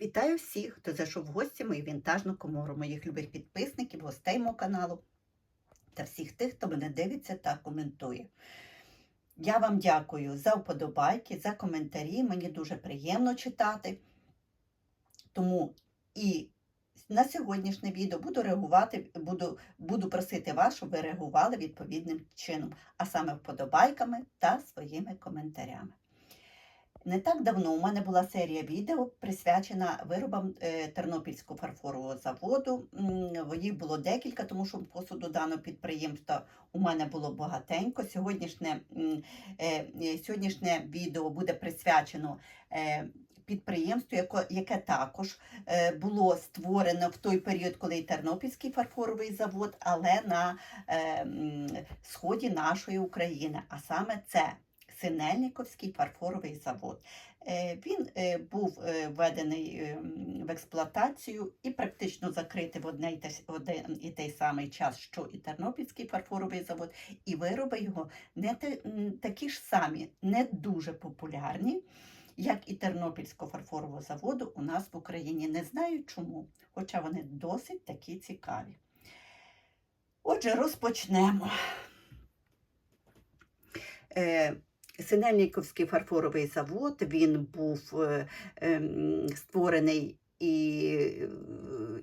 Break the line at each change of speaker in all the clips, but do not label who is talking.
Вітаю всіх, хто зайшов в гості мою вінтажну комору, моїх любих підписників, гостей мого каналу та всіх тих, хто мене дивиться та коментує. Я вам дякую за вподобайки, за коментарі. Мені дуже приємно читати. Тому і на сьогоднішнє відео буду реагувати, буду, буду просити вас, щоб ви реагували відповідним чином, а саме вподобайками та своїми коментарями. Не так давно у мене була серія відео присвячена виробам е, Тернопільського фарфорового заводу. Їх було декілька, тому що посуду даного підприємства у мене було багатенько. Сьогоднішнє, е, е, сьогоднішнє відео буде присвячено підприємству, яке також було створено в той період, коли Тернопільський фарфоровий завод, але на сході нашої України. А саме це Синельниковський фарфоровий завод. Е, Він е, був е, введений е, в експлуатацію і практично закритий в одне і той самий час, що і Тернопільський фарфоровий завод, і вироби його не такі ж самі, не дуже популярні, як і Тернопільського фарфорового заводу у нас в Україні. Не знаю чому, хоча вони досить такі цікаві. Отже, розпочнемо. Синельниковський фарфоровий завод він був е, ем, створений і,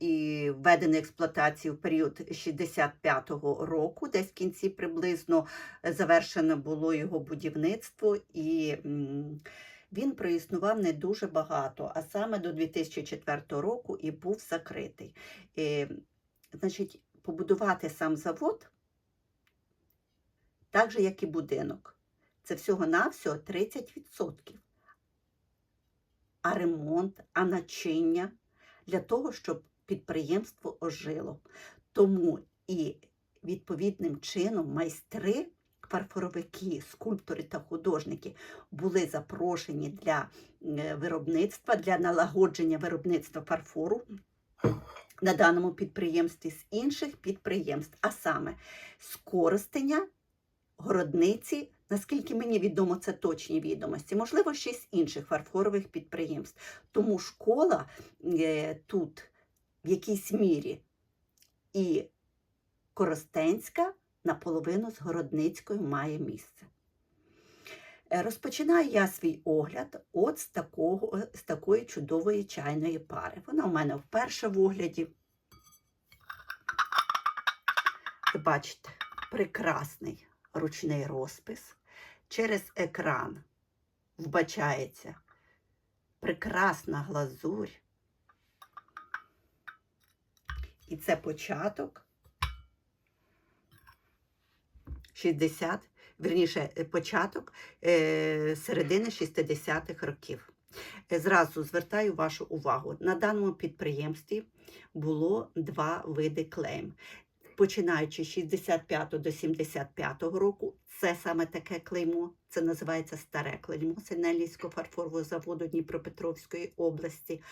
і введений експлуатацію в період 65-го року, десь в кінці приблизно завершено було його будівництво, і він проіснував не дуже багато, а саме до 2004 року і був закритий. Е, Значить, побудувати сам завод, так же, як і будинок це всього-навсього 30%. А ремонт, а начиння для того, щоб підприємство ожило. Тому і відповідним чином майстри, фарфоровики, скульптори та художники були запрошені для е, виробництва, для налагодження виробництва фарфору на даному підприємстві з інших підприємств, а саме з Коростеня, Городниці, наскільки мені відомо, це точні відомості, можливо, ще з інших фарфорових підприємств. Тому школа е, тут в якійсь мірі і Коростенська наполовину з Городницькою має місце. Е, Розпочинаю я свій огляд от з, такого, з такої чудової чайної пари. Вона у мене вперше в огляді. Ви бачите, прекрасний ручний розпис. Через екран вбачається прекрасна глазурь. І це початок 60, верніше, е, початок е, середини 60-х років. Е, Зразу звертаю вашу увагу. На даному підприємстві було два види клейм починаючи з 65 до 75 року, це саме таке клеймо, це називається старе клеймо Синельницького фарфорового заводу Дніпропетровської області.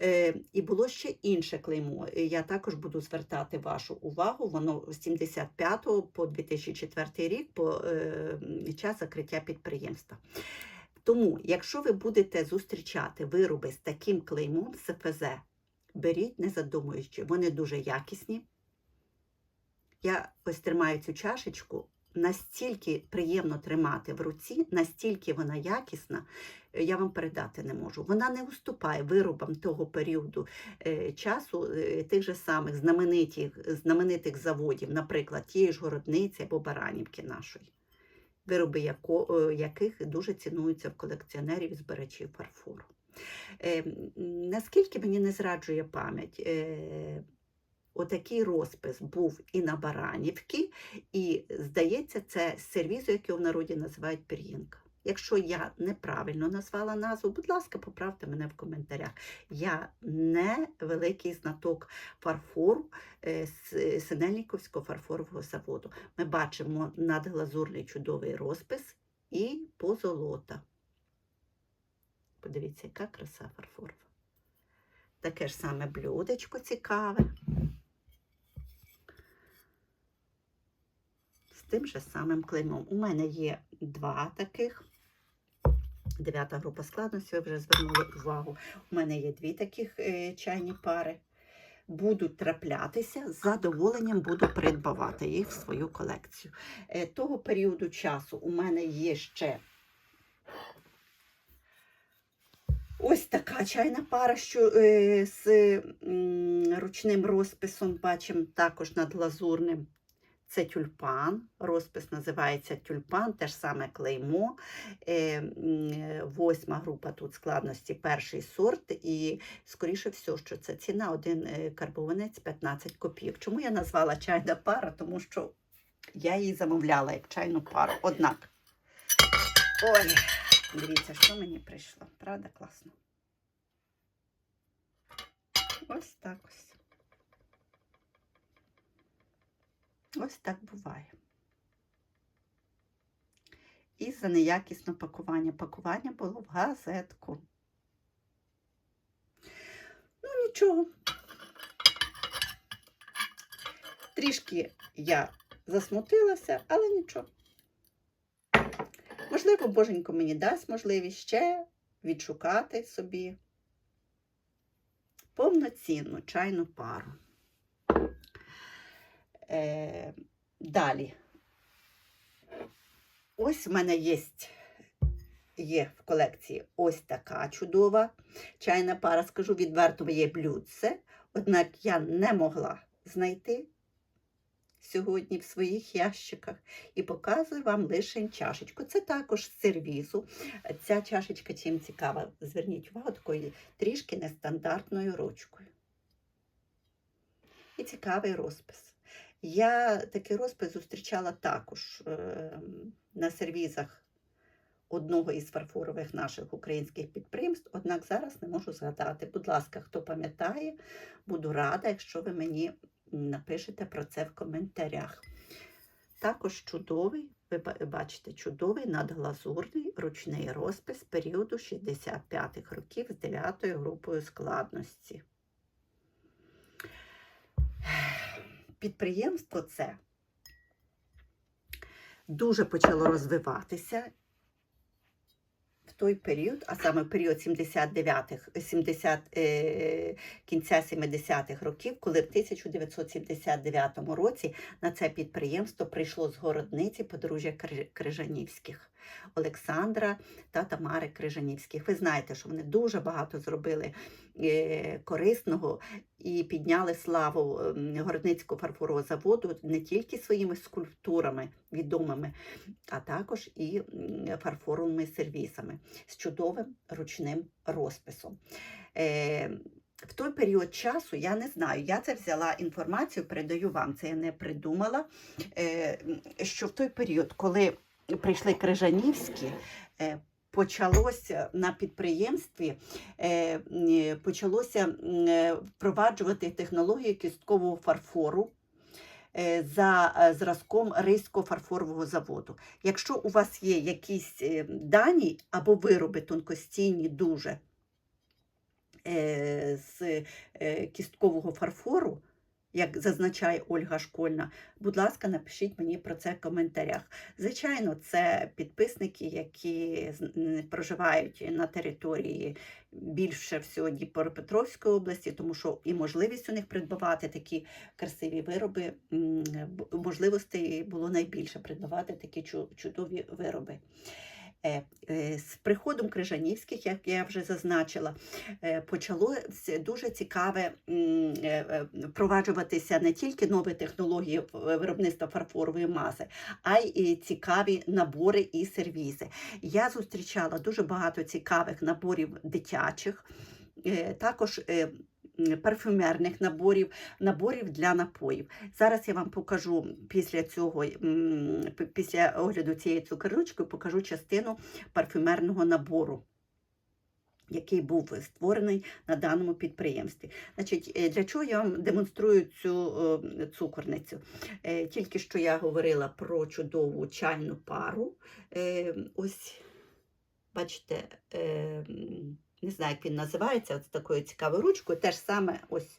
Е, і було ще інше клеймо. Я також буду звертати вашу увагу. Воно з 75 по 2004 рік, по е, час закриття підприємства. Тому, якщо ви будете зустрічати вироби з таким клеймом СФЗ, беріть, не задумуючи, вони дуже якісні. Я ось тримаю цю чашечку, настільки приємно тримати в руці, настільки вона якісна, е, я вам передати не можу. Вона не уступає виробам того періоду е, часу е, тих же самих знаменитих, знаменитих заводів, наприклад, тієї ж городниці або Баранівки нашої, вироби яко, яких дуже цінуються в колекціонерів і збирачів фарфору. Наскільки мені не зраджує пам'ять, Отакий розпис був і на Баранівці, і, здається, це сервізу, який в народі називають пір'їнка. Якщо я неправильно назвала назву, будь ласка, поправте мене в коментарях. Я не великий знаток фарфору е, Синельниковського фарфорового заводу. Ми бачимо надглазурний чудовий розпис і позолота. Подивіться, яка краса фарфорова. Таке ж саме блюдечко цікаве. Тим же самим клеймом. У мене є два таких Дев'ята група складності, ви вже звернули увагу. У мене є дві таких е, чайні пари. Будуть траплятися, з задоволенням буду придбавати їх в свою колекцію. Е, того періоду часу у мене є ще ось така чайна пара, що е, з ручним розписом, бачимо також над лазурним. Це тюльпан, розпис називається тюльпан, те ж саме клеймо. Е, Восьма група тут складності перший сорт, і скоріше все, що це ціна один е, карбованець 15 копійок. Чому я назвала чайна пара? Тому що я її замовляла як чайну пару. Однак, ой, дивіться, що мені прийшло. Правда, класно? Ось так ось. Ось так буває. І за неякісне пакування. Пакування було в газетку. Ну, нічого. Трішки я засмутилася, але нічого. Можливо, Боженько мені дасть можливість ще відшукати собі повноцінну чайну пару. Е, далі. Ось в мене є, є в колекції ось така чудова чайна пара. Скажу відверто, є блюдце, однак я не могла знайти сьогодні в своїх ящиках і показую вам лише чашечку. Це також з сервізу. Ця чашечка чим цікава. Зверніть увагу такою трішки нестандартною ручкою. І цікавий розпис. Я такий розпис зустрічала також е, на сервізах одного із фарфорових наших українських підприємств, однак зараз не можу згадати. Будь ласка, хто пам'ятає, буду рада, якщо ви мені напишете про це в коментарях. Також чудовий, ви бачите, чудовий надглазурний ручний розпис періоду 65-х років з 9 групою складності. Підприємство це дуже почало розвиватися в той період, а саме в період 79-х, 70, е, кінця 70-х років, коли в 1979 році на це підприємство прийшло з городниці подружжя Кри- Крижанівських. Олександра та Тамари Крижанівських. Ви знаєте, що вони дуже багато зробили е, корисного і підняли славу ем, Городницького фарфорового заводу не тільки своїми скульптурами відомими, а також і фарфоровими сервісами з чудовим ручним розписом. Е, в той період часу я не знаю, я це взяла інформацію, передаю вам, це я не придумала. е, Що в той період, коли прийшли Крижанівські, е, почалося на підприємстві, е, почалося е, впроваджувати технологію кісткового фарфору. За зразком Ризького фарфорового заводу. Якщо у вас є якісь дані або вироби тонкостійні дуже з кісткового фарфору, як зазначає Ольга Школьна, будь ласка, напишіть мені про це в коментарях. Звичайно, це підписники, які проживають на території більше всього Дніпропетровської області, тому що і можливість у них придбавати такі красиві вироби, можливостей було найбільше придбавати такі чу- чудові вироби. Е, е, З приходом Крижанівських, як я вже зазначила, е, почало дуже цікаве впроваджуватися не тільки нові технології виробництва фарфорової маси, а й цікаві набори і сервізи. Я зустрічала дуже багато цікавих наборів дитячих, також парфюмерних наборів, наборів для напоїв. Зараз я вам покажу після цього, після огляду цієї цукернички, покажу частину парфюмерного набору. Який був створений на даному підприємстві. Значить, е, для чого я вам демонструю цю е, цукорницю? Е, Тільки що я говорила про чудову чайну пару. Ось, бачите, не знаю, як він називається, от такою цікавою ручкою. Теж саме ось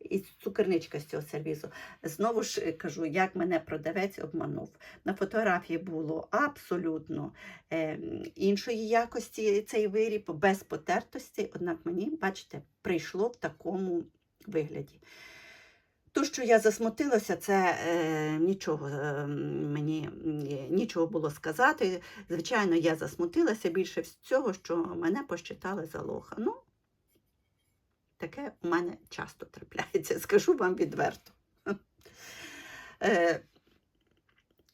і цукерничка з цього сервізу. Знову ж е, кажу, як мене продавець обманув. На фотографії було абсолютно е, іншої якості цей виріб, без потертості, однак мені, бачите, прийшло в такому вигляді. То, що я засмутилася, це е, нічого е, мені ні- нічого було сказати. Звичайно, я засмутилася більше всього, що мене посчитали за лоха. Ну, таке у мене часто трапляється, скажу вам відверто. Е,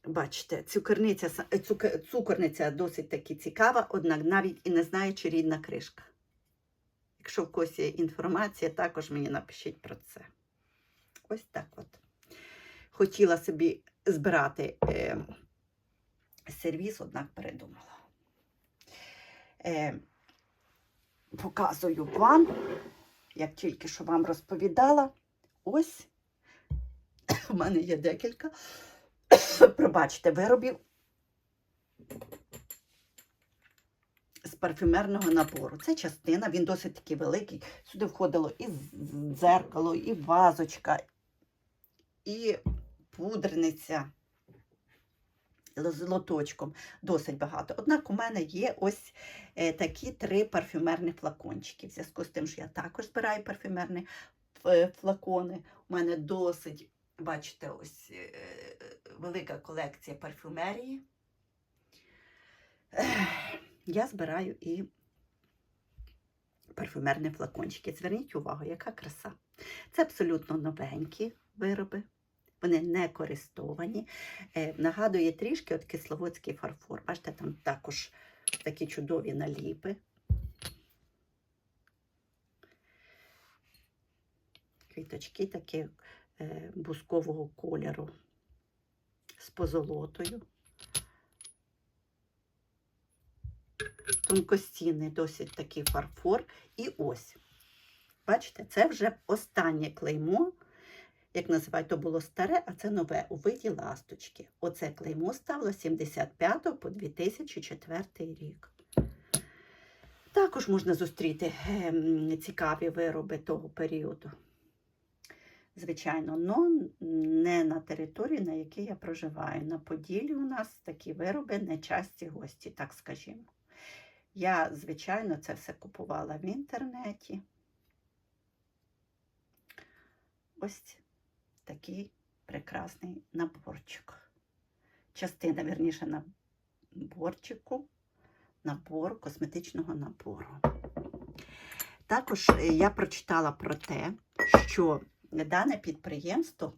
бачите, цукерниця, е, цукорниця досить таки цікава, однак навіть і не знаю, чи рідна кришка. Якщо в когось є інформація, також мені напишіть про це. Ось так от. Хотіла собі збирати е, сервіс, однак передумала. Е, показую вам, як тільки що вам розповідала, ось у мене є декілька, пробачте, виробів з парфюмерного набору. Це частина, він досить таки великий. Сюди входило і дзеркало, і вазочка, і пудрениця з лоточком. Досить багато. Однак у мене є ось е, такі три парфюмерні флакончики. В зв'язку з тим, що я також збираю парфюмерні е, флакони. У мене досить, бачите, ось е, велика колекція парфюмерії. Я збираю і парфюмерні флакончики. Зверніть увагу, яка краса. Це абсолютно новенькі вироби. Вони не користовані. Е, нагадує трішки от кисловодський фарфор. Бачите, там також такі чудові наліпи. Квіточки такі е, бускового кольору з позолотою. Тонкостінний досить такий фарфор. І ось, бачите, це вже останнє клеймо, як називають, то було старе, а це нове у виді ласточки. Оце клеймо ставило з 75 по 2004 рік. Також можна зустріти ем, цікаві вироби того періоду. Звичайно, но не на території, на якій я проживаю. На Поділлі у нас такі вироби не часті гості, так скажімо. Я, звичайно, це все купувала в інтернеті. Ось такий прекрасний наборчик. Частина, вірніше, наборчику, набору, косметичного набору. Також е, я прочитала про те, що дане підприємство,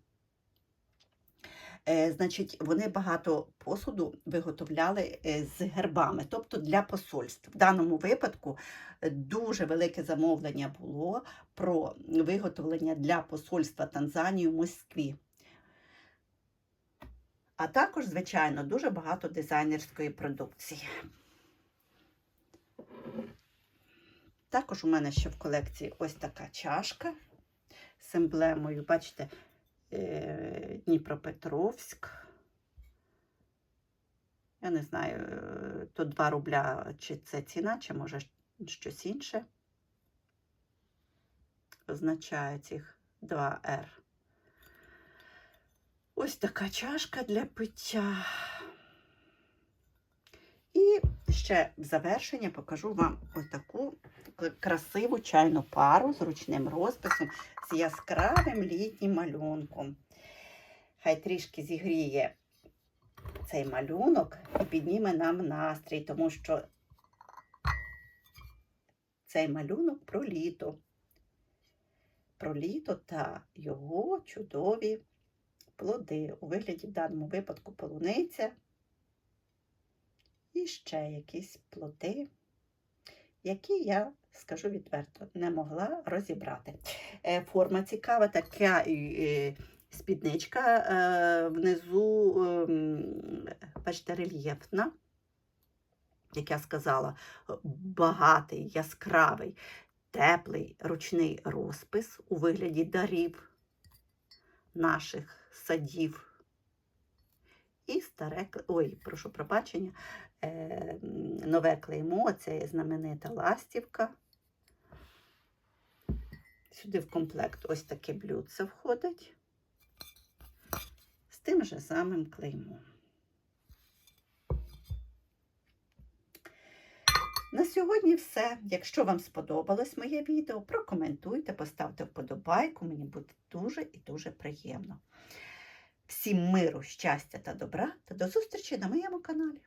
значить, вони багато посуду виготовляли е, з гербами, тобто для посольств. В даному випадку е, дуже велике замовлення було про виготовлення для посольства Танзанії в Москві. А також, звичайно, дуже багато дизайнерської продукції. Також у мене ще в колекції ось така чашка з емблемою, бачите, е, Дніпропетровськ. Я не знаю, е, то 2 рубля, чи це ціна, чи може щось інше. Означає цих 2R. Ось така чашка для пиття. І ще в завершення покажу вам ось таку красиву чайну пару з ручним розписом, з яскравим літнім малюнком. Хай трішки зігріє цей малюнок і підніме нам настрій, тому що цей малюнок про літо. Про літо та його чудові плоди. У вигляді в даному випадку полуниця і ще якісь плоди, які я, скажу відверто, не могла розібрати. Е, Форма цікава, така спідничка е, внизу, ем, бачите, рельєфна, як я сказала, багатий, яскравий, теплий ручний розпис у вигляді дарів наших садів. І старе, ой, прошу пробачення, е, нове клеймо, це знаменита ластівка. Сюди в комплект ось таке блюдце входить з тим же самим клеймом. На сьогодні все. Якщо вам сподобалось моє відео, прокоментуйте, поставте вподобайку, мені буде дуже і дуже приємно. Всім миру, щастя та добра та до зустрічі на моєму каналі.